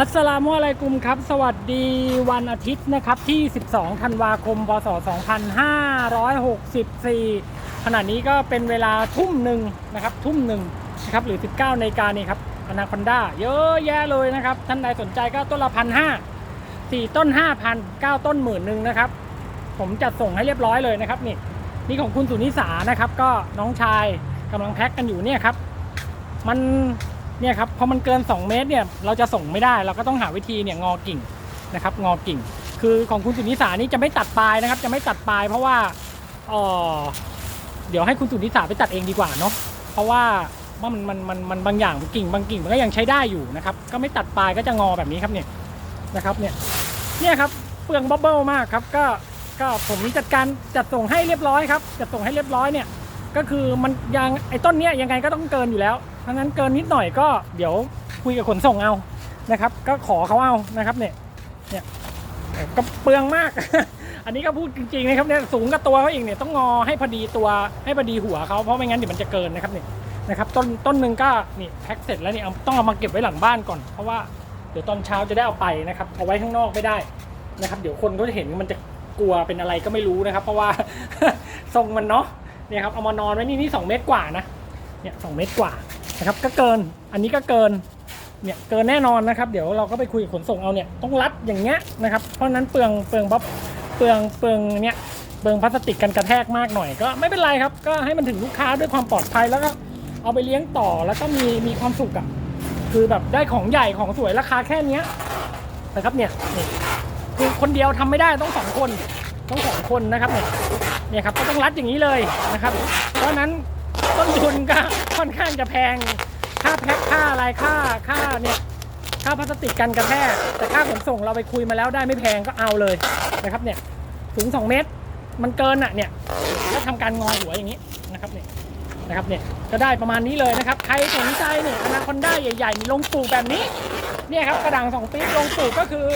อัสสลามุอะลัยกุมครับ สวัสดีวันอาทิตย์นะครับที่ 12 ธันวาคม พศ 2564 ขณะนี้ก็เป็นเวลาทุ่มหนึ่งนะครับ ทุ่มหนึ่งนะครับ หรือ 19 ในกานี่ครับอนาคอนด้าเยอะแยะเลยนะครับ ท่านใดสนใจก็ต้นละพันห้าสี่ต้น5,000 9ต้นหมื่นหนึ่งนะครับ ผมจัดส่งให้เรียบร้อยเลยนะครับนี่นี่ของคุณสุนิสานะครับ ก็น้องชายกำลังแพ็คกันอยู่เนี่ยครับ มัน เนี่ยครับพอมันเกิน 2 เมตรเนี่ยเราจะส่งไม่ได้เราก็ต้องหาวิธีเนี่ยงอกิ่งนะครับงอกิ่ง คือของคุณสุนิสานี่จะไม่ตัดปลายนะครับ จะไม่ตัดปลายเพราะว่าเออเดี๋ยวให้คุณสุนิสาไปตัดเองดีกว่าเนาะเพราะว่าว่ามันมันมันมันบางอย่างกิ่งบางกิ่งมันก็ยังใช้ได้อยู่นะครับ ก็ไม่ตัดปลายก็จะงอแบบนี้ครับเนี่ยนะครับเนี่ยเนี่ยครับเปลืองบับเบิลมากครับก็ก็ผมจัดการจัดส่งให้เรียบร้อยครับจัดส่งให้เรียบร้อยเนี่ยก็คือมันยังไอ้ต้นเนี้ยยังไงก็ต้องเกินอยู่แล้ว ราะงั้นเกินนิดหน่อยก็เดี๋ยวคุยกับขนส่งเอานะครับ ก็ขอเขาเอานะครับเนี่ยเนี่ยก็เปลืองมาก อันนี้ก็พูดจริงๆนะครับเนี่ยสูงกับตัวเขาเอีกเนี่ยต้องงอให้พอดีตัวให้พอดีหัวเขาเพราะไม่งั้นเดี๋ยวมันจะเกินนะครับเนี่ยนะครับต้นต้นหนึ่งก็นี่แพ็คเสร็จแล้วนี่ต้องเอามาเก็บไว้หลังบ้านก่อนเพราะว่าเดี๋ยวตอนเช้าจะได้เอาไปนะครับเอาไว้ข้างนอกไม่ได้นะครับเดี๋ยวคนเขาจะเห็นมันจะกลัวเป็นอะไรก็ไม่รู้นะครับ เพราะว่าทรงมันเนาะเนี่ยครับเอามานอนไว้นี่นี่สองเมตรกว่านะเนี่ยสองเมตรกว่า นะครับก็เกินอันนี้ก็เกินเนี่ยเกินแน่นอนนะครับ เดี๋ยวเราก็ไปคุยกับขนส่งเอาเนี่ยต้องรัดอย่างเงี้ยนะครับเพราะนั้นเปลืองเปลืองบ๊อบเปลืองเปลืองเนี่ยเปลืองพลาสติกกันกระแทกมากหน่อยก็ไม่เป็นไรครับ ก็ให้มันถึงลูกค้าด้วยความปลอดภัยแล้วก็เอาไปเลี้ยงต่อแล้วก็มีมีความสุขอะคือแบบได้ของใหญ่ของสวยราคาแค่เนี้ยนะครับเนี่ยนี่คือคนเดียวทำไม่ได้ต้องสองคนต้องสองคนนะครับเนี่ยเนี่ยครับก็ต้องรัดอย่างนี้เลยนะครับ เพราะนั้น ต้นทุนก็ค่อนข้างจะแพง ค่าแพ็คค่าอะไรค่าค่าเนี่ยค่าพลาสติกกันกระแทกแต่ค่าขนส่งเราไปคุยมาแล้วได้ไม่แพงก็เอาเลยนะครับเนี่ยสูง2 เมตรมันเกินอะเนี่ยแล้วทำการงอหัวอย่างนี้นะครับเนี่ยนะครับเนี่ยก็ได้ประมาณนี้เลยนะครับ ใครสนใจเนี่ยอนาคอนด้าใหญ่ๆมีลงปลูกแบบนี้เนี่ยครับกระดังสองปีลงปลูกก็คือ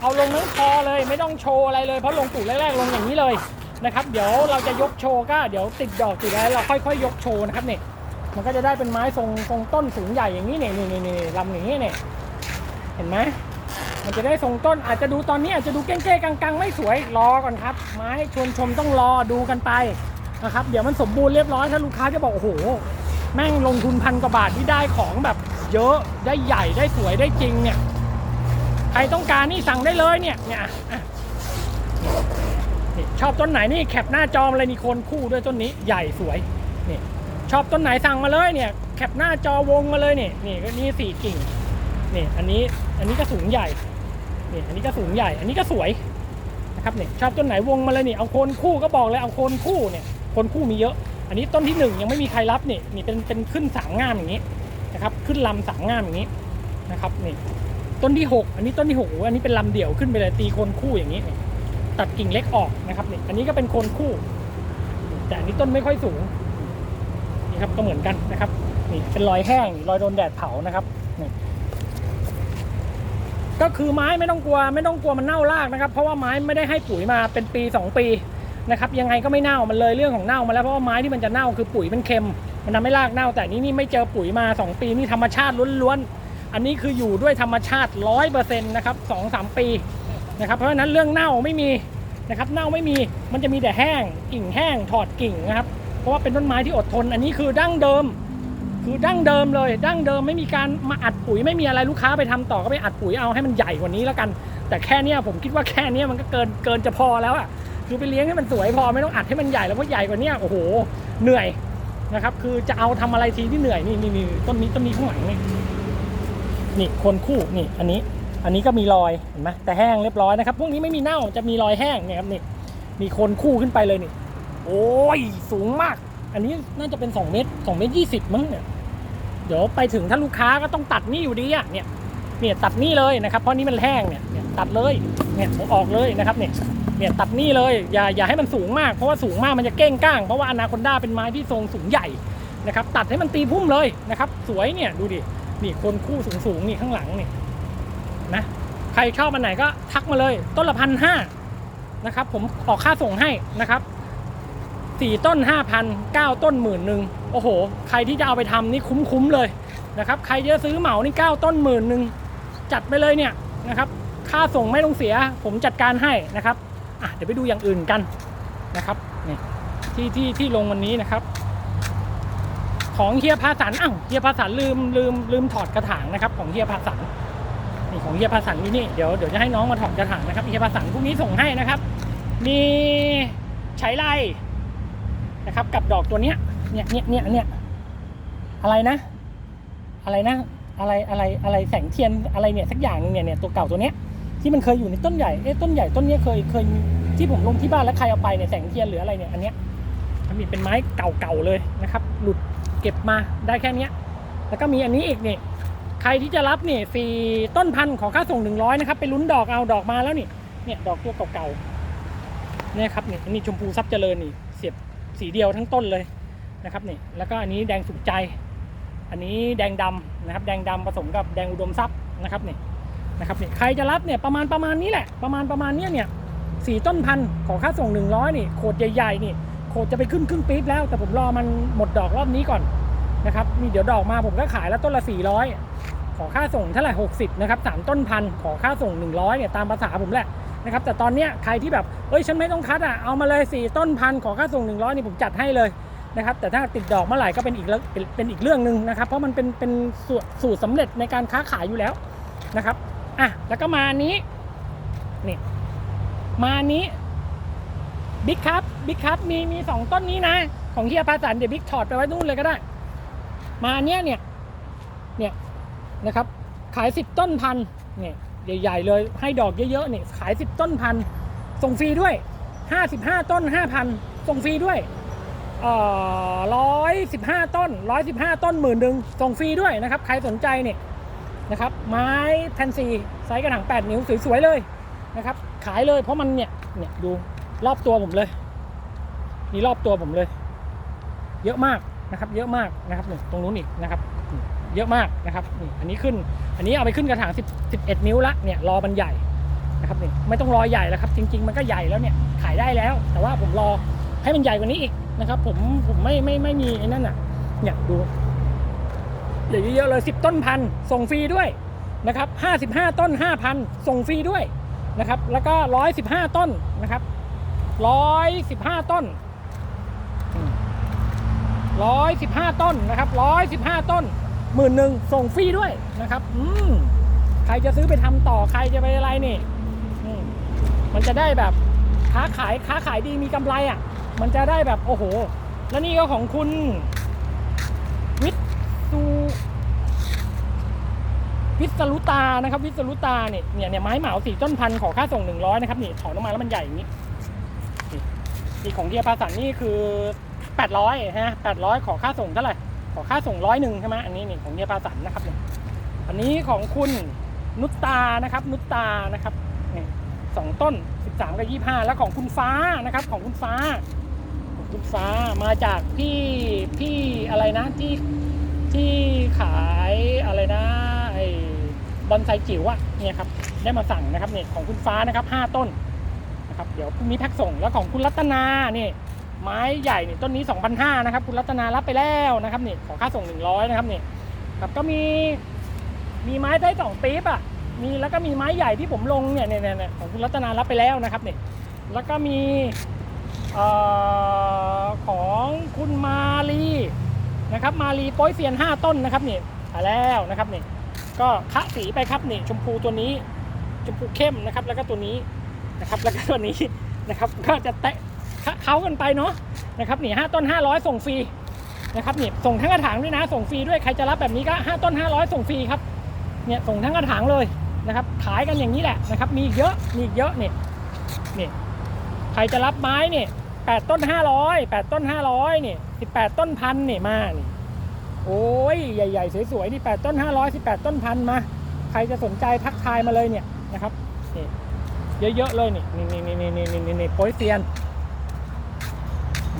เอาลงทั้งคอเลยไม่ต้องโชว์อะไรเลยเพราะลงปลูกแรกๆลงอย่างนี้เลย นะครับ เดี๋ยวเราจะยกโชว์ก็เดี๋ยวติดดอกติดอะไรเราค่อยๆ ยกโชว์นะครับเนี่ยมันก็จะได้เป็นไม้ทรงทรงต้นสูงใหญ่อย่างนี้เนี่ยนี่นี่นี่ลำอย่างนี้เนี่ยเห็นไหมมันจะได้ทรงต้นอาจจะดูตอนนี้อาจจะดูเก้งๆกังๆ ไม่สวยรอก่อนครับ ไม้ชวนชมต้องรอดูกันไปนะครับ เดี๋ยวมันสมบูรณ์เรียบร้อยถ้าลูกค้าจะบอกโอ้โหแม่งลงทุนพันกว่าบาทที่ได้ของแบบเยอะได้ใหญ่ได้สวยได้จริงเนี่ยใครต้องการนี่สั่งได้เลยเนี่ยเนี่ย ชอบต้นไหนนี่แคปหน้าจอมาเลยมีโคนคู่ด้วยต้นนี้ใหญ่สวยนี่ชอบต้นไหนสั่งมาเลยเนี่ยแคปหน้าจอวงมาเลยนี่นี่ก็นี่สี่กิ่งนี่อันนี้อันนี้ก็สูงใหญ่นี่อันนี้ก็สูงใหญ่ อันนี้ก็สวยนะครับเนี่ยชอบต้นไหนวงมาเลยนี่เอาโคนคู่ก็บอกเลยเอาโคนคู่เนี่ยโคนคู่มีเยอะ อันนี้ต้นที่หนึ่งยังไม่มีใครรับนี่นี่เป็นเป็นขึ้นสามงามอย่างนี้นะครับขึ้นลำสามงามอย่างนี้นะครับนี่ต้นที่ 6 อันนี้ต้นที่6อันนี้เป็นลำเดี่ยวขึ้นไปเลยตีโคนคู่อย่างนี้ ตัดกิ่งเล็กออกนะครับเนี่ยอันนี้ก็เป็นโคนคู่ แต่อันนี้ต้นไม่ค่อยสูงนี่ครับก็เหมือนกันนะครับนี่เป็นรอยแห้งรอยโดนแดดเผานะครับนี่ก็คือไม้ไม่ต้องกลัว ไม่ต้องกลัวมันเน่ารากนะครับ เพราะว่าไม้ไม่ได้ให้ปุ๋ยมาเป็นปี 2 ปีนะครับยังไงก็ไม่เน่ามันเลยเรื่องของเน่ามาแล้วเพราะว่าไม้ที่มันจะเน่าคือปุ๋ยมันเค็ม มันทำให้รากเน่า แต่นี่นี่ไม่เจอปุ๋ยมา 2 ปีนี่ธรรมชาติล้วนๆอันนี้คืออยู่ด้วยธรรมชาติร้อยเปอร์เซ็นต์นะครับสองสามปี นะครับเพราะฉะนั้นเรื่องเน่าไม่มีนะครับเน่าไม่มีมันจะมีแต่แห้งกิ่งแห้งถอดกิ่งนะครับ เพราะว่าเป็นต้นไม้ที่อดทน อันนี้คือดั้งเดิม คือดั้งเดิมเลย ดั้งเดิมไม่มีการมาอัดปุ๋ยไม่มีอะไรลูกค้าไปทำต่อก็ไปอัดปุ๋ยเอาให้มันใหญ่กว่านี้แล้วกัน แต่แค่เนี้ยผมคิดว่าแค่เนี้ยมันก็เกินเกินจะพอแล้วอะคือไปเลี้ยงให้มันสวยพอไม่ต้องอัดให้มันใหญ่แล้วเพราะใหญ่กว่านี้โอ้โหเหนื่อยนะครับ คือจะเอาทำอะไรทีที่เหนื่อยนี่นี่นี่ต้นนี้ต้นนี้ข้างหลังนี่นี่คนคู่นี่อันนี้ อันนี้ก็มีรอยเห็นไหมแต่แห้งเรียบร้อยนะครับพวกนี้ไม่มีเน่าจะมีรอยแห้งเนี่ยครับนี่มีคนคู่ขึ้นไปเลยนี่ โอ้ยสูงมาก อันนี้น่าจะเป็น 2 เมตร2เมตรยี่สิบมั้งเนี่ยเดี๋ยวไปถึงถ้าลูกค้าก็ต้องตัดนี่อยู่ดีอะเนี่ยเนี่ยตัดนี่เลยนะครับเพราะนี่มันแห้งเนี่ยเนี่ยตัดเลยเนี่ยผมออกเลยนะครับเนี่ยเนี่ยตัดนี่เลยอย่าอย่าให้มันสูงมากเพราะว่าสูงมากมันจะเก้งก้าง เพราะว่าอนาคอนด้าเป็นไม้ที่ทรงสูงใหญ่นะครับตัดให้มันตีพุ่มเลยนะครับ สวยเนี่ยดูดินี่คนคู่สูงสูงนี่ข้างหลังนี่ นะใครชอบอันไหนก็ทักมาเลยต้นละพันห้านะครับ ผมออกค่าส่งให้นะครับสี่ต้นห้าพันเก้าต้นหมื่นหนึ่งโอ้โห ใครที่จะเอาไปทำนี่คุ้มๆเลยนะครับ ใครจะซื้อเหมานี่เก้าต้นหมื่นหนึ่งจัดไปเลยเนี่ยนะครับ ค่าส่งไม่ต้องเสีย ผมจัดการให้นะครับอะเดี๋ยวไปดูอย่างอื่นกันนะครับนี่ที่ที่ที่ลงวันนี้นะครับ ของเฮียพาสันอ้าวเฮียพาสันลืมลืมลืมถอดกระถางนะครับ ของเฮียพาสัน ของเฮียพาสันนี่นี่เดี๋ยวเดี๋ยวจะให้น้องมาถอดกระถางนะครับเฮียพาสันพรุ่งนี้ส่งให้นะครับ มีใช้ไลนะครับกับดอกตัวเนี้ยเนี่ยเนี่ยเนี่ยเนี่ยอะไรนะ อะไรนะ อะไรอะไรอะไรแสงเทียนอะไรเนี่ยสักอย่างหนึงเนี่ยเนี่ยตัวเก่าตัวเนี้ยที่มันเคยอยู่ในต้นใหญ่เอ๊ะต้นใหญ่ต้นเนี้ยเคยเคยที่ผมลงที่บ้านแล้วใครเอาไปเนี่ยแสงเทียนหรืออะไรเนี่ยอันเนี้ยมันมีเป็นไม้เก่าๆเลยนะครับ หลุดเก็บมาได้แค่เนี้ยแล้วก็มีอันนี้อีกเนี่ย ใครที่จะรับเนี่ยฟรีต้นพันธุ์ของค่าส่งหนึ่งร้อยนะครับ ไปลุ้นดอกเอาดอกมาแล้วนี่เนี่ยดอกตัวเก่าๆเนี่ยครับนี่อันนี้ชมพูซับเจริญนี่เสียบสีเดียวทั้งต้นเลยนะครับนี่แล้วก็อันนี้แดงสุขใจ อันนี้แดงดำนะครับ แดงดำผสมกับแดงอุดมทรัพย์นะครับนี่นะครับนี่ใครจะรับเนี่ยประมาณประมาณนี้แหละ ประมาณประมาณเนี้ยเนี่ยสี่ต้นพันธุ์ของค่าส่งหนึ่งร้อยนี่โขดใหญ่ๆนี่โขดจะไปขึ้นครึ่งปี๊บแล้วแต่ผมรอมันหมดดอกรอบนี้ก่อนนะครับนี่เดี๋ยวดอกมาผมก็ขายแล้วต้นละสี่ร้อย ขอค่าส่งเท่าไหร่หกสิบนะครับสามต้นพันขอค่าส่งหนึ่งร้อยเนี่ยตามภาษาผมแหละนะครับแต่ตอนเนี้ยใครที่แบบเอ้ยฉันไม่ต้องคัดอะเอามาเลยสี่ต้นพันขอค่าส่งหนึ่งร้อยนี่ผมจัดให้เลยนะครับแต่ถ้าติดดอกเมื่อไหร่ก็เป็นอีกเรื่องเป็นเป็นอีกเรื่องหนึ่งนะครับเพราะมันเป็นเป็นสูตรสำเร็จในการค้าขายอยู่แล้วนะครับอะแล้วก็มานี้นี่มานี้บิ๊กครับบิ๊กครับมีมีสองต้นนี้นะ ของเฮียพาสันเดี๋ยวบิ๊กถอดไปไว้นู่นเลยก็ได้ มาอันเนี้ยเนี่ยเนี่ย นะครับ ขายสิบต้นพันเนี่ยใหญ่ ๆ เลยให้ดอกเยอะๆเนี่ยขายสิบต้นพันส่งฟรีด้วยห้าสิบห้าต้นห้าพันส่งฟรีด้วยร้อยสิบห้าต้นร้อยสิบห้าต้นหมื่นหนึ่งส่งฟรีด้วยนะครับ ใครสนใจเนี่ยนะครับ ไม้แผ่นซีไซส์กระถางแปดนิ้วสวยๆเลยนะครับ ขายเลยเพราะมันเนี่ยเนี่ยดูรอบตัวผมเลยนี่รอบตัวผมเลย เยอะมากนะครับ เยอะมากนะครับตรงนู้นอีกนะครับ เยอะมากนะครับนี่อันนี้ขึ้น อันนี้เอาไปขึ้นกระถาง10 11 นิ้วละเนี่ยรอมันใหญ่นะครับนี่ไม่ต้องรอใหญ่แล้วครับ จริง ๆ มันก็ใหญ่แล้วเนี่ยขายได้แล้ว แต่ว่าผมรอให้มันใหญ่กว่านี้อีกนะครับ ผมผมไม่ไม่ไม่มีไอ้นั่นอะเนี่ยดูเดี๋ยวเยอะๆเลย10 ต้นพันส่งฟรีด้วยนะครับ55 ต้น 5,000 ส่งฟรีด้วยนะครับ แล้วก็ 115 ต้นนะครับ115 ต้นร้อยสิบห้าต้นนะครับร้อยสิบห้าต้น หมื่นหนึ่งส่งฟรีด้วยนะครับอืมใครจะซื้อไปทำต่อใครจะไปอะไรนี่มมันจะได้แบบค้าขายค้าขายดีมีกำไรอะ มันจะได้แบบโอ้โห แล้วนี่ก็ของคุณวิทซูวิสรุตานะครับ วิสรุตาเนี่ยเนี่ยเนี่ยไม้เหมาสี่ต้นพันขอค่าส่งหนึ่งร้อยนะครับนี่ถอนออกมาแล้วมันใหญ่อย่างนี้นี่ของเดียปาสันนี่คือแปดร้อยฮะแปดร้อยขอค่าส่งเท่าไหร่ ขอค่าส่งร้อยหนึ่งใช่ไหมอันนี้นี่ของเนียปาสันนะครับเนี่ยอันนี้ของคุณนุตตานะครับ นุตตานะครับนี่สองต้นสิบสามกับยี่ห้าแล้วของคุณฟ้านะครับ ของคุณฟ้าของคุณฟ้ามาจากพี่พี่อะไรนะที่ที่ขายอะไรนะไอ้บอนไซจิ๋วอะเนี่ยครับได้มาสั่งนะครับเนี่ยของคุณฟ้านะครับห้าต้นนะครับเดี๋ยวพรุ่งนี้แพ็คส่งแล้วของคุณรัตนานี่ ไม้ใหญ่นี่ต้นนี้ 2,500นะครับ คุณรัตนารับไปแล้วนะครับนี่ขอค่าส่ง 100นะครับนี่ครับก็มีมีไม้ได้สองปี๊บอะมีแล้วก็มีไม้ใหญ่ที่ผมลงเนี่ยเนี่ยเนี่ยของคุณรัตนารับไปแล้วนะครับนี่แล้วก็มีเอ่อของคุณมาลีนะครับ มาลีโป้ยเซียน 5 ต้นนะครับนี่ขาแล้วนะครับนี่ก็คะสีไปครับนี่ชมพูตัวนี้ชมพูเข้มนะครับ แล้วก็ตัวนี้นะครับ แล้วก็ตัวนี้นะครับ ก็จะแตะ เขากันไปเนาะนะครับนี่ห้าต้นห้าร้อยส่งฟรีนะครับนี่ส่งทั้งกระถางด้วยนะส่งฟรีด้วยใครจะรับแบบนี้ก็ห้าต้นห้าร้อยส่งฟรีครับเนี่ยส่งทั้งกระถางเลยนะครับ ขายกันอย่างนี้แหละนะครับ มีเยอะมีเยอะเนี่ยนี่ใครจะรับไม้เนี่ยแปดต้นห้าร้อยแปดต้นห้าร้อยเนี่ยสิบแปดต้นพันเนี่ยมานี่โอ้ยใหญ่ๆสวยๆนี่แปดต้นห้าร้อยสิบแปดต้นพันมาใครจะสนใจทักทายมาเลยเนี่ยนะครับนี่เยอะๆเลยนี่นี่นี่นี่นี่นี่นี่โปรยเซียน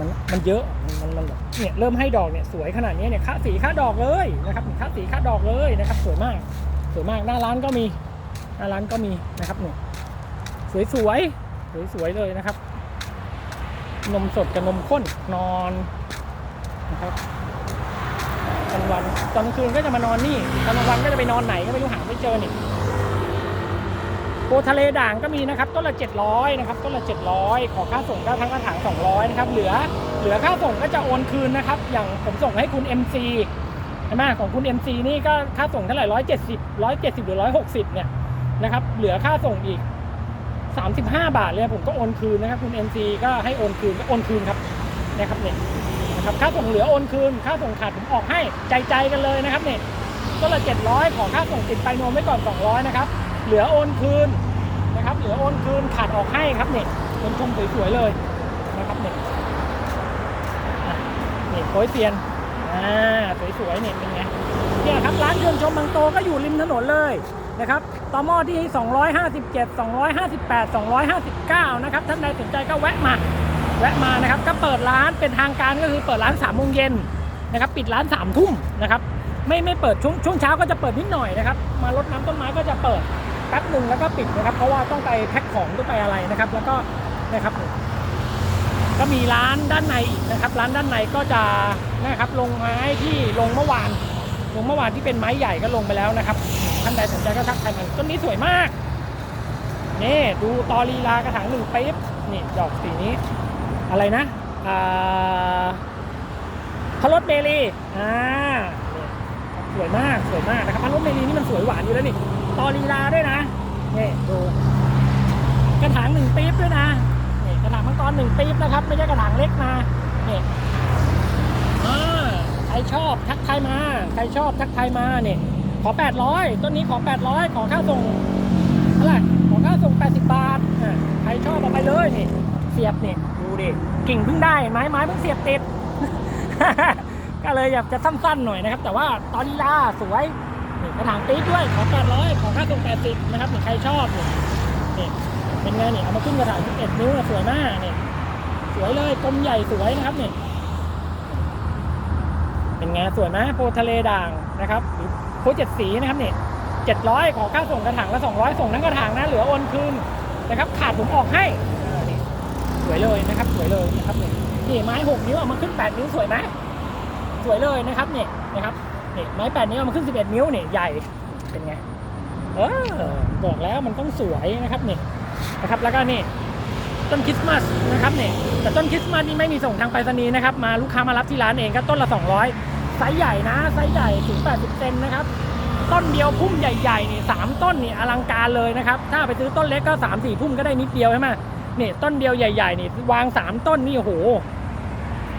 มันมันเยอะมันมันแบบเนี่ยเริ่มให้ดอกเนี่ยสวยขนาดนี้เนี่ยคะสีคะดอกเลยนะครับคะสีคะดอกเลยนะครับ สวยมากสวยมากหน้าร้านก็มีหน้าร้านก็มีนะครับเนี่ยสวยสวยสวยสวยเลยนะครับ นมสดกับนมข้นนอนนะครับกลางวันตอนกลางคืนก็จะมานอนนี่ตอนกลางวันก็จะไปนอนไหนก็ไม่รู้หาไม่เจอนี่ โพทะเลด่างก็มีนะครับต้นละ 700นะครับต้นละ 700 ขอค่าส่งก็ทั้งกระถาง 200นะครับเหลือเหลือค่าส่งก็จะโอนคืนนะครับ อย่างผมส่งให้คุณ MC ใช่ไหมของคุณ MC นี่ก็ค่าส่งเท่าไหร่170 170หรือ160เนี่ยนะครับเหลือค่าส่งอีก 35 บาทเลยผมก็โอนคืนนะครับ คุณ MC ก็ให้โอนคืนก็โอนคืนครับนะครับเนี่ยนะครับค่าส่งเหลือโอนคืน ค่าส่งขาดผมออกให้ใจใจกันเลยนะครับเนี่ยต้นละ700 ขอค่าส่งติดไปนมไว้ก่อน 200 นะครับ เหลือโอนคืนนะครับ เหลือโอนคืนขาดออกให้ครับเนี่ยเป็นชมสวยๆเลยนะครับเนี่ยอะนี่โอยเซียนอ่าสวยๆเนี่ยเป็นไงเนี่ยครับร้านเรือนชมบางโตก็อยู่ริมถนนเลยนะครับต่อหม้อที่ 257 258 259 นะครับ ท่านใดสนใจก็แวะมา แวะมานะครับ ก็เปิดร้านเป็นทางการก็คือเปิดร้าน3ามโมงเย็นนะครับ ปิดร้าน3ามทุ่มนะครับ ไม่ไม่เปิดช่วงช่วงเช้าก็จะเปิดนิดหน่อยนะครับ มารดน้ำต้นไม้ก็จะเปิด แป๊บหนึ่งแล้วก็ปิดนะครับ เพราะว่าต้องไปแพ็คของต้องไปอะไรนะครับ แล้วก็นะครับก็มีร้านด้านในอีกนะครับ ร้านด้านในก็จะนะครับลงไม้ที่ลงเมื่อวาน ลงเมื่อวานที่เป็นไม้ใหญ่ก็ลงไปแล้วนะครับท่านใดสนใจก็ทักทายมาต้นนี้สวยมากนี่ดูตอลีลากระถางหนึ่งปี๊บนี่ดอกสีนี้ อะไรนะอ่าพารถเมลีอ่าสวยมากสวยมากนะครับพารถเมลีนี่มันสวยหวานอยู่แล้วนี่ ตอลีลาด้วยนะนี่ดูกระถางหนึ่งปี๊บด้วยนะนี่กระถางมังกรหนึ่งปี๊บนะครับ ไม่ใช่กระถางเล็กนะนี่อ่าใครชอบทักทายมา ใครชอบทักทายมาเนี่ยขอ800ต้นนี้ขอ800ขอค่าส่งเท่าไหร่ขอค่าส่ง80บาทอ่าทใครชอบเอาไปเลยนี่เสียบเนี่ยดูดิกิ่งเพิ่งได้ไม้ไม้เพิ่งเสียบติดก็เลยอยากจะสั้นๆหน่อยนะครับ แต่ว่าตอนลีลาสวย กระถางปี๊บด้วยขอ800ขอค่าส่ง80นะครับใครชอบนี่นี่เป็นไงนี่เอามาขึ้นกระถาง11นิ้วสวยมากนี่ยสวยเลยกลมใหญ่สวยนะครับเนี่ยเป็นไงสวยไหมโพทะเลด่างนะครับหรือโพเจ็ดสีนะครับเนี่ย700ขอค่าส่งกระถางละ200ส่งทั้งกระถางนะเหลือโอนคืนนะครับ ขาดผมออกให้สวยเลยนะครับ สวยเลยนะครับเนี่ยนี่ไม้หกนิ้วเอามาขึ้นแปดนิ้วสวยไหมสวยเลยนะครับเนี่ยนะครับ นี่ไม้แปดนิ้วเอามาขึ้นสิบเอ็ดนิ้วเนี่ยใหญ่เป็นไงเออบอกแล้วมันต้องสวยนะครับนี่นะครับแล้วก็นี่ต้นคริสต์มาสนะครับเนี่ยแต่ต้นคริสต์มาสนี่ไม่มีส่งทางไปรษณีย์นะครับมาลูกค้ามารับที่ร้านเองก็ต้นละ 200ไซส์ใหญ่นะไซส์ใหญ่ถึง 80 เซนนะครับต้นเดียวพุ่มใหญ่ๆนี่สามต้นนี่อลังการเลยนะครับถ้าไปซื้อต้นเล็กก็สามสี่พุ่มก็ได้นิดเดียวใช่ไหมเนี่ยต้นเดียวใหญ่ๆนี่วางสามต้นนี่โอ้โห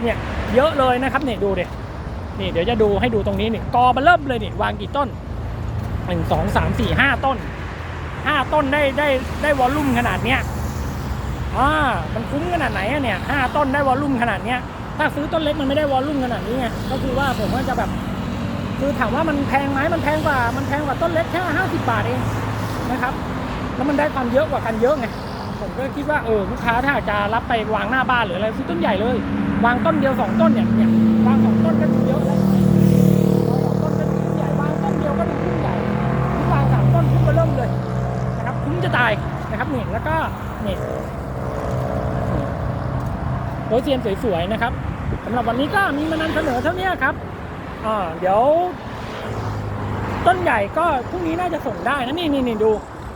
เนี่ยเยอะเลยนะครับเนี่ยดูเดิ นี่เดี๋ยวจะดูให้ดูตรงนี้นี่กอมาเริ่มเลยนี่วางกี่ต้นหนึ่งสองสามสี่ห้าต้นห้าต้นได้ได้ได้วอลลุ่มขนาดเนี้ยอ่ามันคุ้มขนาดไหนอะเนี่ยห้าต้นได้วอลลุ่มขนาดเนี้ยถ้าซื้อต้นเล็กมันไม่ได้วอลลุ่มขนาดนี้ไงก็คือว่าผมว่าจะแบบ คือถามว่ามันแพงไหมมันแพงกว่ามันแพงกว่าต้นเล็กแค่ห้าสิบบาทเองนะครับ แล้วมันได้ความเยอะกว่ากันเยอะไงผมก็คิดว่าเออลูกค้าถ้าจะรับไปวางหน้าบ้านหรืออะไรซื้อต้นใหญ่เลย วางต้นเดียวสองต้นเนี่ยเนี่ย วางสองต้นก็ดูเยอะแล้ววางสองต้นก็ดูใหญ่วางต้นเดียวก็ดูพุ่งใหญ่ที่วางสามต้นพุ่งก็เริ่มเลยนะครับคุ้มจะตายนะครับนี่แล้วก็นี่โรยเซียนสวยๆนะครับสำหรับวันนี้ก็มีมานำเสนอเท่านี้ครับอ่าเดี๋ยว ต้นใหญ่ก็พรุ่งนี้น่าจะส่งได้นะนี่นี่นี่ดู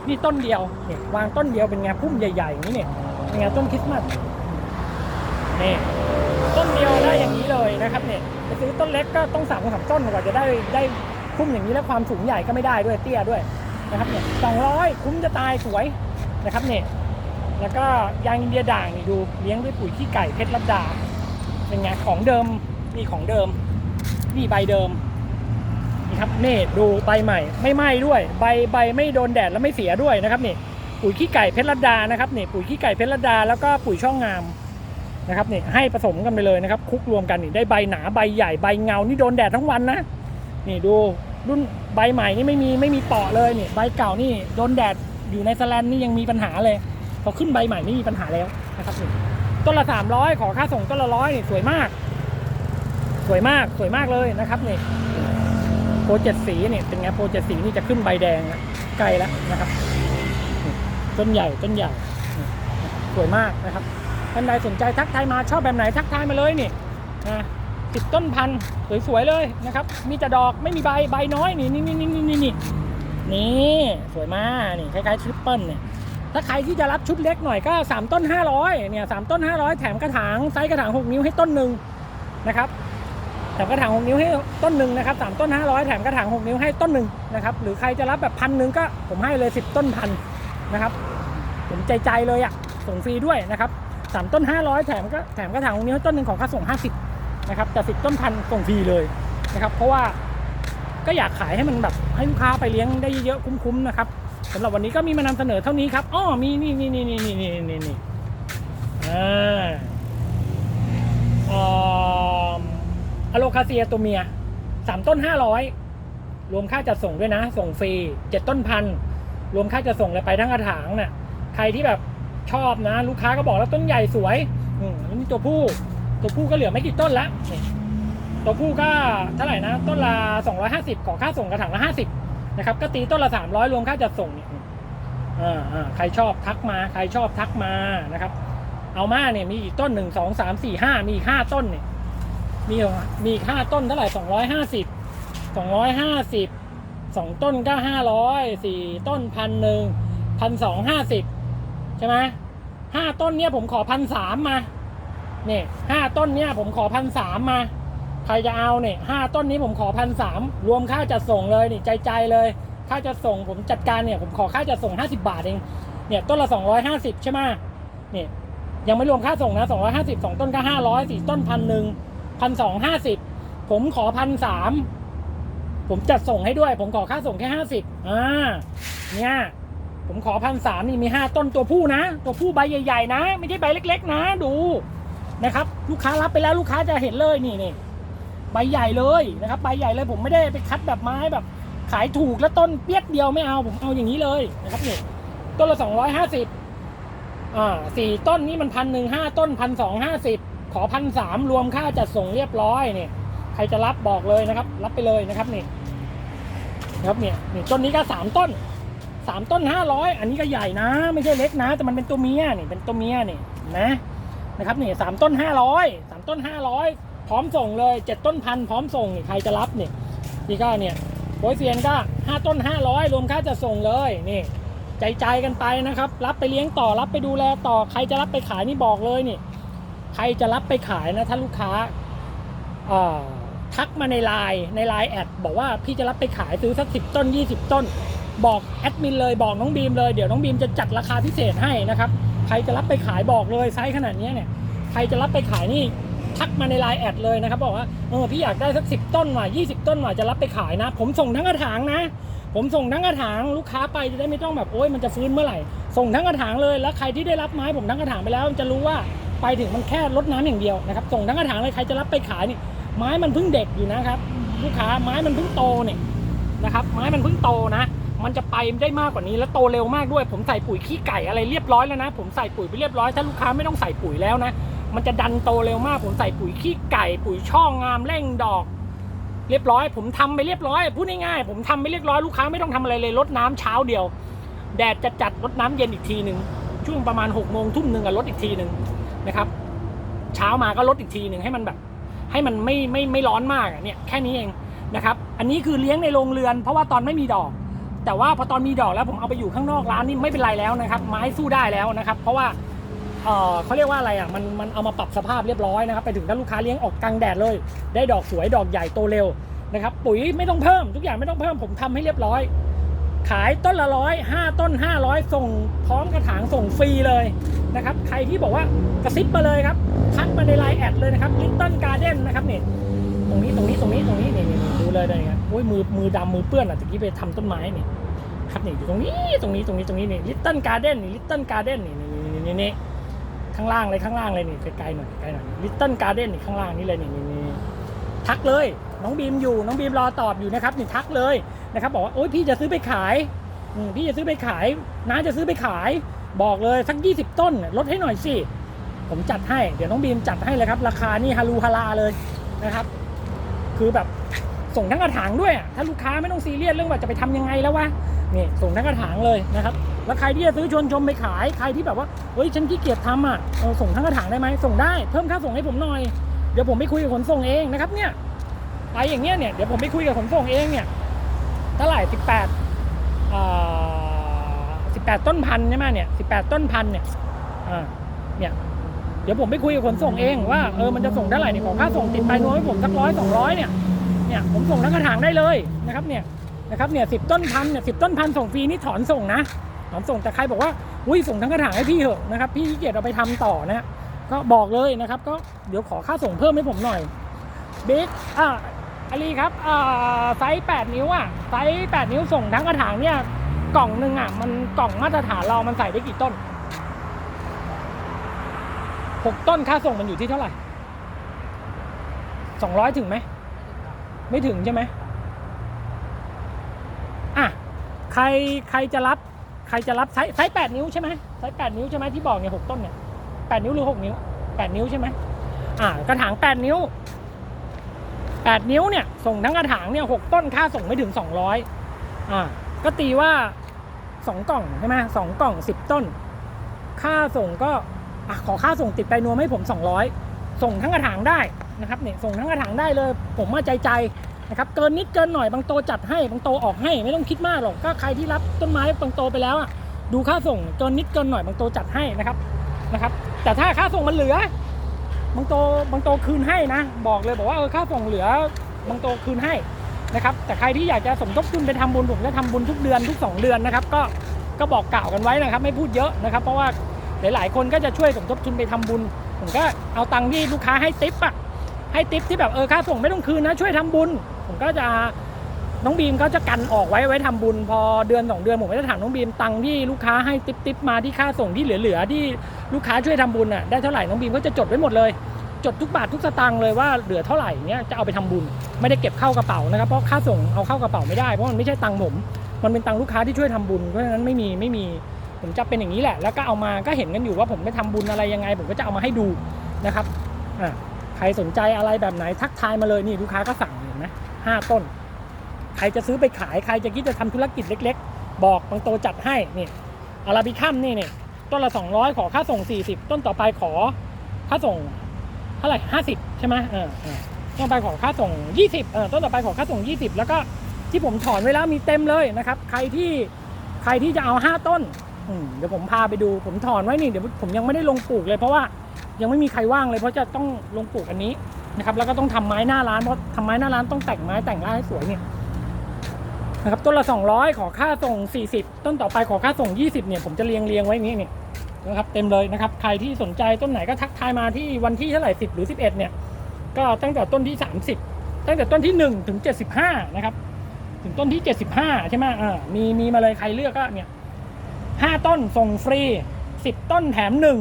นี่ต้นเดียวเนี่ยวางต้นเดียวเป็นไงพุ่มใหญ่ๆอย่างนี้เนี่ยเป็นไงต้นคริสต์มาสนี่ ต้นเดียวได้อย่างนี้เลยนะครับเนี่ยไปซื้อต้นเล็กก็ต้องสามสามต้นกว่าจะได้ได้พุ่มอย่างนี้แล้วความสูงใหญ่ก็ไม่ได้ด้วยเตี้ยด้วยนะครับเนี่ยสองร้อยคุ้มจะตายสวยนะครับเนี่ยแล้วก็ยางอินเดียด่างนี่ดูเลี้ยงด้วยปุ๋ยขี้ไก่เพชรลัดดาเป็นไงของเดิมนี่ของเดิม นี่ใบเดิมนี่ครับนี่ดูใบใหม่ ไม่ไหม้ด้วย ใบใบไม่โดนแดดแล้วไม่เสียด้วยนะครับนี่ปุ๋ยขี้ไก่เพชรลัดดานะครับนี่ปุ๋ยขี้ไก่เพชรลัดดาแล้วก็ปุ๋ยช่องงาม นะครับนี่ให้ผสมกันไปเลยนะครับคลุกรวมกันนี่ได้ใบหนาใบใหญ่ใบเงานี่โดนแดดทั้งวันนะนี่ดูรุ่นใบใหม่นี่ไม่มีไม่มีเปาะเลยนี่ใบเก่านี่โดนแดดอยู่ในสแลนนี่ยังมีปัญหาเลยพอขึ้นใบใหม่ไม่มีปัญหาแล้วนะครับนี่ต้นละ 300 ขอค่าส่งต้นละร้อยนี่สวยมาก สวยมากสวยมากเลยนะครับนี่โปรเจกต์สีเนี่ยเป็นไงโปรเจกต์สีนี่จะขึ้นใบแดงแล้วใกล้แล้วนะครับต้นใหญ่ต้นใหญ่สวยมากนะครับ ท่านใดสนใจทักทายมาชอบแบบไหนทักทายมาเลยนี่นะติดต้นพันธุ์สวยๆเลยนะครับ มีแต่ดอกไม่มีใบใบน้อยนี่นี่นี่นี่นี่นี่นี่สวยมากนี่คล้ายๆทริปเปิลเนี่ยถ้าใครที่จะรับชุดเล็กหน่อยก็ 3 ต้น 500เนี่ยสามต้น 500 แถมกระถางไซส์กระถาง 6 นิ้วให้ต้นหนึ่งนะครับแถมกระถาง 6 นิ้วให้ต้นหนึ่งนะครับสามต้น 500 แถมกระถาง 6 นิ้วให้ต้นหนึ่งนะครับหรือใครจะรับแบบพันหนึ่งก็ผมให้เลย 10 ต้นพันนะครับผมใจใจเลยอะส่งฟรีด้วยนะครับ สามต้น500แถมก็แถมกระถาง6นิ้วให้ต้นหนึ่งของค่าส่ง50นะครับแต่10ต้นพันส่งฟรีเลยนะครับ เพราะว่าก็อยากขายให้มันแบบให้ลูกค้าไปเลี้ยงได้เยอะๆคุ้มๆนะครับสำหรับวันนี้ก็มีมานำเสนอเท่านี้ครับอ้อมีนี่นี่นี่นี่นี่นี่นี่นี่อ่อะโลคาเซียตัวเมียสามต้นห้าร้อยรวมค่าจัดส่งด้วยนะ ส่งฟรีเจ็ดต้นพันรวมค่าจัดส่งเลยไปทั้งกระถางน่ะใครที่แบบ ชอบนะ ลูกค้าก็บอกแล้วต้นใหญ่สวยอืมแล้วนี่ตัวผู้ตัวผู้ก็เหลือไม่กี่ต้นละนี่ตัวผู้ก็เท่าไหร่นะ ต้นละ250ขอค่าส่งกระถางละ50นะครับก็ตีต้นละ300รวมค่าจัดส่งเนี่ยอ่าอ่าใครชอบทักมาใครชอบทักมานะครับ เอามาเนี่ยมีอีกต้นหนึ่งสองสามสี่ห้ามีห้าต้นเนี่ยมีมีห้าต้นเท่าไหร่สองร้อยห้าสิบสองร้อยห้าสิบสองต้นก็ห้าร้อยสี่ต้นพันหนึ่งพันสองห้าสิบ ใช่ไหมห้าต้นเนี่ยผมขอพันสามมาเนี่ยห้าต้นเนี่ยผมขอพันสามมา ใครจะเอาเนี่ยห้าต้นนี้ผมขอพันสามรวมค่าจัดส่งเลยนี่ใจใจเลย ค่าจัดส่งผมจัดการเนี่ยผมขอค่าจัดส่งห้าสิบาทเองเนี่ยต้นละสองร้อยห้าสิบใช่ไหมเนี่ยยังไม่รวมค่าส่งนะสองร้อยห้าสิบสองต้นก็ห้าร้อยสี่ต้นพันหนึ่งพันสองห้าสิบผมขอพันสามผมจัดส่งให้ด้วย ผมขอค่าส่งแค่ห้าสิบอ่าเนี่ย ผมขอพันสามนี่มีห้าต้นตัวผู้นะ ตัวผู้ใบใหญ่ๆนะ ไม่ใช่ใบเล็ก ๆ นะดูนะครับ ลูกค้ารับไปแล้วลูกค้าจะเห็นเลยนี่นี่ใบใหญ่เลยนะครับใบใหญ่เลยผมไม่ได้ไปคัดแบบไม้แบบ ขายถูกแล้วต้นเปียกเดียวไม่เอาผมเอาอย่างนี้เลยนะครับนี่ต้นละสองร้อยห้าสิบอ่าสี่ต้นนี่มันพันหนึ่งห้าต้นพันสองห้าสิบขอพันสามรวมค่าจัดส่งเรียบร้อยเนี่ยใครจะรับบอกเลยนะครับ รับไปเลยนะครับนี่นะครับเนี่ยนี่ต้นนี้ก็สามต้น สามต้นห้าร้อยอันนี้ก็ใหญ่นะ ไม่ใช่เล็กนะ แต่มันเป็นตัวเมียนี่เป็นตัวเมียนี่นะนะครับนี่สามต้นห้าร้อยสามต้นห้าร้อยพร้อมส่งเลยเจ็ดต้นพันพร้อมส่งนี่ใครจะรับนี่นี่ก็เนี่ยโบยเซียนก็ห้าต้นห้าร้อยรวมค่าจะส่งเลยนี่ใจใจกันไปนะครับ รับไปเลี้ยงต่อรับไปดูแลต่อ ใครจะรับไปขายนี่บอกเลยนี่ใครจะรับไปขายนะถ้าลูกค้าอ่อทักมาในไลน์ในไลน์แอดบอกว่าพี่จะรับไปขายซื้อสักสิบต้น20ต้น บอกแอดมินเลยบอกน้องบีมเลยเดี๋ยวน้องบีมจะจัดราคาพิเศษให้นะครับใครจะรับไปขายบอกเลยไซส์ขนาดนี้เนี่ยใครจะรับไปขายนี่ทักมาในไลน์แอดเลยนะครับบอกว่าเออพี่อยากได้สักสิบต้นหว่ะยี่สิบต้นหว่ะจะรับไปขายนะ ผมส่งทั้งกระถางนะ ผมส่งทั้งกระถางลูกค้าไปจะได้ไม่ต้องแบบโอ๊ยมันจะฟื้นเมื่อไหร่ส่งทั้งกระถางเลยแล้วใครที่ได้รับไม้ผมทั้งกระถางไปแล้วจะรู้ว่าไปถึงมันแค่ลดน้ำอย่างเดียวนะครับส่งทั้งกระถางเลยใครจะรับไปขายนี่ไม้มันเพิ่งเด็กอยู่นะครับ ลูกค้าไม้มันเพิ่งโตเนี่ยนะครับไม้มันเพิ่งโตนะ มันจะไปได้มากกว่านี้แล้วโตเร็วมากด้วย ผมใส่ปุ๋ยขี้ไก่อะไรเรียบร้อยแล้วนะ ผมใส่ปุ๋ยไปเรียบร้อยถ้าลูกค้าไม่ต้องใส่ปุ๋ยแล้วนะ มันจะดันโตเร็วมาก ผมใส่ปุ๋ยขี้ไก่ ปุ๋ยช่องงามเร่งดอก เรียบร้อย ผมทำไปเรียบร้อยพูดง่ายๆผมทำไปเรียบร้อยลูกค้าไม่ต้องทำอะไรเลยลดน้ำเช้าเดียว แดดจะจัดลดน้ำเย็นอีกทีหนึ่งช่วงประมาณ6กโมงทุ่มหนึ่งอะลดอีกทีหนึ่งนะครับเช้ามาก็ลดอีกทีหนึ่งให้มันแบบ ให้มันไม่ไม่ไม่ร้อนมากอะเนี่ยแค่นี้เองนะครับ อันนี้คือเลี้ยงในโรงเรือน เพราะว่าตอนไม่มีดอก แต่ว่าพอตอนมีดอกแล้วผมเอาไปอยู่ข้างนอกร้านนี่ไม่เป็นไรแล้วนะครับ ไม้สู้ได้แล้วนะครับ เพราะว่าเออเขาเรียกว่าอะไรอะมันมันเอามาปรับสภาพเรียบร้อยนะครับ ไปถึงถ้าลูกค้าเลี้ยงออกกลางแดดเลย ได้ดอกสวยดอกใหญ่โตเร็วนะครับ ปุ๋ยไม่ต้องเพิ่ม ทุกอย่างไม่ต้องเพิ่มผมทำให้เรียบร้อย ขายต้นละร้อยห้าต้นห้าร้อยส่งพร้อมกระถางส่งฟรีเลยนะครับ ใครที่บอกว่ากระซิบมาเลยครับทักมาในไลน์แอดเลยนะครับ Little Garden นะครับเนี่ย ตรงนี้ตรงนี้ตรงนี้ตรงนี้นี่นี่ดูเลยเลยครับโอ้ยมือมือดำมือเปื้อนอะตะกี้ไปทำต้นไม้นี่ครับนี่อยู่ตรงนี้ตรงนี้ตรงนี้ตรงนี้นี่ลิตเติ้ลการ์เด้นนี่ลิตเติ้ลการ์เด้นนี่นี่นี่นี่นี่ข้างล่างเลยข้างล่างเลยนี่ไกลๆหน่อยไกลหน่อยลิตเติ้ลการ์เด้นนี่ข้างล่างนี่เลยนี่นี่นี่ทักเลย น้องบีมอยู่น้องบีมรอตอบอยู่นะครับนี่ทักเลยนะครับ บอกว่าโอ๊ยพี่จะซื้อไปขายพี่จะซื้อไปขายน้าจะซื้อไปขาย บอกเลยสักยี่สิบต้นลดให้หน่อยสิผมจัดให้เดี๋ยวน้องบีมจัดให้เลยครับ ราคานี่ฮารูฮาราเลยนะครับ คือแบบส่งทั้งกระถางด้วยถ้าลูกค้าไม่ต้องซีเรียสเรื่องว่าจะไปทำยังไงแล้ววะนี่ส่งทั้งกระถางเลยนะครับแล้วใครที่จะซื้อชวนชมไปขายใครที่แบบว่าเฮ้ยฉันขี้เกียจทำอะส่งทั้งกระถางได้ไหมส่งได้เพิ่มค่าส่งให้ผมหน่อยเดี๋ยวผมไปคุยกับขนส่งเองนะครับเนี่ยไปอย่างเงี้ยเนี่ยเดี๋ยวผมไปคุยกับขนส่งเองเนี่ยเท่าไหร่สิบแปด18ต้นพันธุ์ใช่ไหมเนี่ย18ต้นพันธุ์เนี่ยอ่าเนี่ย ดี๋ยวผมไปคุยกับขนส่งเองว่าเออมันจะส่งเท่าไหร่เนี่ยขอค่าส่งติดไปนัวให้ผมสักร้อยสองร้อยเนี่ยเนี่ยผมส่งทั้งกระถางได้เลยนะครับเนี่ยนะครับเนี่ยสิบต้นพันเนี่ยสิบต้นพันส่งฟรีนี่ถอนส่งนะถอนส่งแต่ใครบอกว่าอุ้ยส่งทั้งกระถางให้พี่เหอะนะครับพี่ขี้เกียจเอาไปทำต่อนะก็บอกเลยนะครับ ก็เดี๋ยวขอค่าส่งเพิ่มให้ผมหน่อยบิ๊กอ่าอาลีครับอ่าไซส์8นิ้วอะไซส์8นิ้วส่งทั้งกระถางเนี่ยกล่องหนึ่งอะมันกล่องมาตรฐานเรามันใส่ได้กี่ต้น หกต้นค่าส่งมันอยู่ที่เท่าไหร่สองร้อยถึงไหม ไม่ถึงใช่ไหมอะใครใครจะรับใครจะรับไซส์ไซส์แปดนิ้วใช่ไหมไซส์แปดนิ้วใช่ไหมที่บอกเนี่ยหกต้นเนี่ยแปดนิ้วหรือหกนิ้วแปดนิ้วใช่ไหมอะกระถางแปดนิ้วแปดนิ้วเนี่ยส่งทั้งกระถางเนี่ยหกต้นค่าส่งไม่ถึงสองร้อยอะก็ตีว่าสองกล่องใช่ไหมสองกล่องสิบต้น ค่าส่งก็ อะขอค่าส่งติดไปนัวให้ผม 200 ส่งทั้งกระถางได้นะครับเนี่ยส่งทั้งกระถางได้เลย ผมมาใจใจนะครับเกินนิดเกินหน่อยบางโตจัดให้บางโตออกให้ไม่ต้องคิดมากหรอกก็ใครที่รับต้นไม้บางโตไปแล้วอะดูค่าส่งเกินนิดเกินหน่อยบางโตจัดให้นะครับนะครับ แต่ถ้าค่าส่งมันเหลือบางโตบางโตคืนให้นะ บอกเลยบอกว่าเออค่าส่งเหลือบางโตคืนให้นะครับ แต่ใครที่อยากจะสมทบทุนไปทำบุญผมจะทำบุญทุกเดือนทุกสองเดือนนะครับ ก็ก็บอกกล่าวกันไว้นะครับ ไม่พูดเยอะนะครับ เพราะว่า หลายๆ คนก็จะช่วยสมทบทุนไปทำบุญ ผมก็เอาตังค์ที่ลูกค้าให้ติปอะให้ติปที่แบบเออค่าส่งไม่ต้องคืนนะ ช่วยทำบุญ ผมก็จะน้องบีมก็จะกันออกไว้ไว้ทำบุญ พอเดือนสองเดือนผมก็จะถามน้องบีมตังค์ที่ลูกค้าให้ติปติปมาที่ค่าส่งที่เหลือๆที่ลูกค้าช่วยทำบุญอะได้เท่าไหร่น้องบีมก็จะจดไว้หมดเลย จดทุกบาททุกสตางค์เลยว่าเหลือเท่าไหร่เนี้ยจะเอาไปทำบุญ ไม่ได้เก็บเข้ากระเป๋านะครับเพราะค่าส่งเอาเข้ากระเป๋าไม่ได้เพราะมันไม่ใช่ตังค์ผมมันเป็นตังค์ลูกค้าที่ช่วยทำบุญเพราะฉะนั้นไม่มีไม่มี ผมจะเป็นอย่างนี้แหละ แล้วก็เอามาก็เห็นกันอยู่ว่าผมไปทำบุญอะไรยังไง ผมก็จะเอามาให้ดูนะครับอ่าใครสนใจอะไรแบบไหนทักทายมาเลยนี่ลูกค้าก็สั่งเห็นไหมห้าต้น ใครจะซื้อไปขายใครจะคิดจะทำธุรกิจเล็ก ๆ บอกบางโตจัดให้นี่อาราบิคัมนี่นี่ต้นละ 200 ขอค่าส่ง 40 ต้นต่อไปขอค่าส่งเท่าไหร่50 ใช่ไหมเออเออต้นต่อไปขอค่าส่ง 20เออต้นต่อไปขอค่าส่ง 20 แล้วก็ที่ผมถอนไว้แล้วมีเต็มเลยนะครับ ใครที่ใครที่จะเอา 5 ต้น เดี๋ยวผมพาไปดูผมถอนไว้นี่เดี๋ยวผมยังไม่ได้ลงปลูกเลยเพราะว่ายังไม่มีใครว่างเลยเพราะจะต้องลงปลูกอันนี้นะครับ แล้วก็ต้องทำไม้หน้าร้านเพราะทำไม้หน้าร้านต้องแต่งไม้แต่งร้านให้สวยเนี่ยนะครับต้นละ 200 ขอค่าส่ง 40 ต้นต่อไปขอค่าส่ง 20เนี่ยผมจะเรียงเรียงไว้นี้เนี่ยนะครับเต็มเลยนะครับใครที่สนใจต้นไหนก็ทักทายมาที่วันที่เท่าไหร่10 หรือ 11เนี่ยก็ตั้งแต่ต้นที่ 30 ตั้งแต่ต้นที่ 1 ถึง 75 นะครับ ถึงต้นที่ 75 ใช่ไหมอ่ามีมีมาเลยใครเลือกก็เนี่ย ห้าต้นส่งฟรีสิบต้นแถมหนึ่ง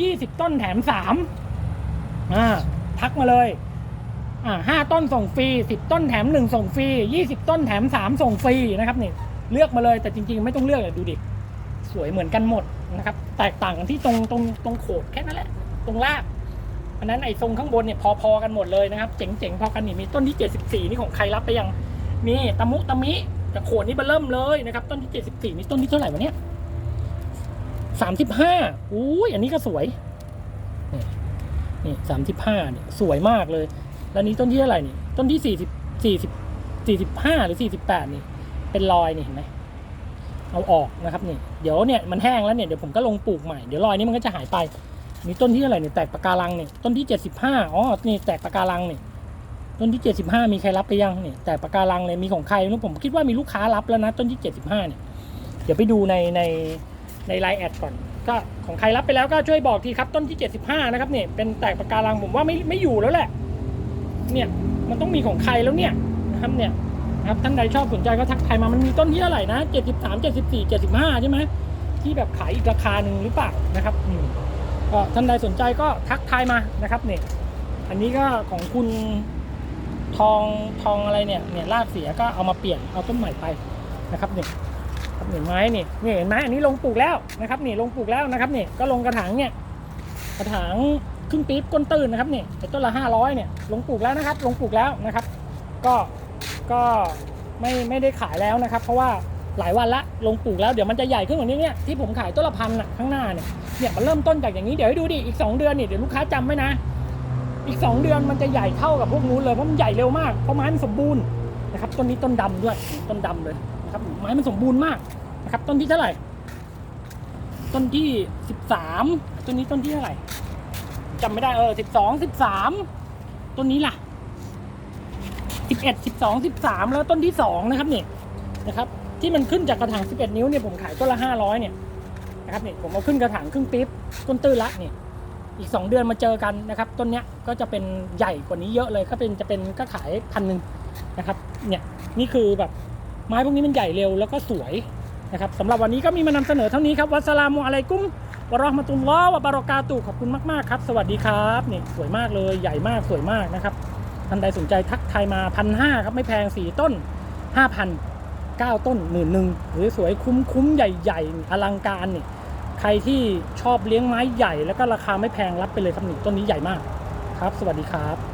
ยี่สิบต้นแถมสามอ่าทักมาเลยอ่าห้าต้นส่งฟรีสิบต้นแถมหนึ่งส่งฟรียี่สิบต้นแถมสามส่งฟรีนะครับนี่เลือกมาเลยแต่จริง ๆ ไม่ต้องเลือกเลยดูดิสวยเหมือนกันหมดนะครับ แตกต่างกันที่ตรงตรงตรงโขดแค่นั้นแหละ ตรงรากอันนั้นไอ้ทรงข้างบนเนี่ยพอๆกันหมดเลยนะครับ เจ๋งๆพอกันนี่มีต้นที่เจ็ดสิบสี่นี่ของใครรับไปยังมีตะมุตะมิแต่โขดนี่เบเริ่มเลยนะครับ ต้นที่เจ็ดสิบสี่นี่ต้นที่เท่าไหร่วะเนี่ย สามสิบห้าอุ้ยอันนี้ก็สวย นี่สามสิบห้าเนี่ยสวยมากเลย แล้วนี้ต้นที่เท่าไหร่นี่ ต้นที่สี่สิบสี่สิบสี่สิบห้าหรือสี่สิบแปดนี่ เป็นรอยนี่เห็นไหมเอาออกนะครับนี่ เดี๋ยวเนี่ยมันแห้งแล้วเนี่ยเดี๋ยวผมก็ลงปลูกใหม่ เดี๋ยวรอยนี้มันก็จะหายไป มีต้นที่เท่าไหร่เนี่ยแตกปะการังเนี่ยต้นที่เจ็ดสิบห้าอ๋อ นี่แตกปะการังเนี่ยต้นที่เจ็ดสิบห้ามีใครรับไปยังเนี่ยแตกปะการังเลยมีของใครไม่รู้ผมคิดว่ามีลูกค้ารับแล้วนะ ต้นที่เจ็ดสิบห้าเนี่ยเดี๋ยวไปดูในใน ในไลน์แอดก่อน ก็ของใครรับไปแล้วก็ช่วยบอกทีครับ ต้นที่ 75 นะครับเนี่ยเป็นแตกปะกการังผมว่าไม่ไม่อยู่แล้วแหละ เนี่ยมันต้องมีของใครแล้วเนี่ยนะครับเนี่ยนะครับท่านใดชอบสนใจก็ทักทายมามันมีต้นที่เท่าไหร่นะ73 74 75 ใช่ไหมที่แบบขายอีกราคาหนึ่งหรือเปล่านะครับอืมก็ท่านใดสนใจก็ทักทายมานะครับเนี่ยอันนี้ก็ของคุณทองทองอะไรเนี่ยเนี่ยลากเสียก็เอามาเปลี่ยนเอาต้นใหม่ไปนะครับเนี่ย นไหมนี่นี่เห็นไหมอันนี้ลงปลูกแล้วนะครับนี่ลงปลูกแล้วนะครับนี่ก็ลงกระถางเนี่ยกระถางครึ่งปี๊บก้นตื้นนะครับนี่ต้นละห้าร้อยเนี่ยลงปลูกแล้วนะครับ ลงปลูกแล้วนะครับ ก็ก็ไม่ไม่ได้ขายแล้วนะครับ เพราะว่าหลายวันละลงปลูกแล้วเดี๋ยวมันจะใหญ่ขึ้นกว่านี้เนี่ยที่ผมขายต้นละพันอะข้างหน้าเนี่ยเนี่ยมันเริ่มต้นจากอย่างนี้เดี๋ยวให้ดูดิอีกสองเดือนนี่เดี๋ยวลูกค้าจำไว้นะ อีกสองเดือนมันจะใหญ่เท่ากับพวกนู้นเลยเพราะมันใหญ่เร็วมากเพราะไม้มันสมบูรณ์นะครับต้นนี้ต้นดำด้วยต้นดำเลยนะครับไม้มันสมบูรณ์มาก นะครับต้นที่เท่าไหร่ ต้นที่สิบสามต้นนี้ต้นที่เท่าไหร่จำไม่ได้เออสิบสองสิบสามต้นนี้ล่ะสิบเอ็ดสิบสองสิบสามแล้วต้นที่สองนะครับเนี่ยนะครับ ที่มันขึ้นจากกระถางสิบเอ็ดนิ้วเนี่ยผมขายต้นละห้าร้อยเนี่ยนะครับเนี่ยผมเอาขึ้นกระถางครึ่งปี๊บต้นตื้นละเนี่ยอีกสองเดือนมาเจอกันนะครับ ต้นเนี้ยก็จะเป็นใหญ่กว่านี้เยอะเลยก็เป็นจะเป็นก็ขายพันหนึ่งนะครับเนี่ยนี่คือแบบไม้พวกนี้มันใหญ่เร็วแล้วก็สวย นะครับสำหรับวันนี้ก็มีมานำเสนอเท่านี้ครับวัสลามุอะลัยกุมวะราะห์มะตุลลอฮ์วะบารอกาตุขอบคุณมากๆครับสวัสดีครับนี่สวยมากเลยใหญ่มากสวยมากนะครับท่านใดสนใจทักทายมาพันห้าครับไม่แพงสี่ต้นห้าพันเก้าต้นหมื่นหนึ่งหรือสวยคุ้มคุ้มๆใหญ่ๆอลังการนี่ใครที่ชอบเลี้ยงไม้ใหญ่แล้วก็ราคาไม่แพงรับไปเลยครับนี่ต้นนี้ใหญ่มากครับ สวัสดีครับ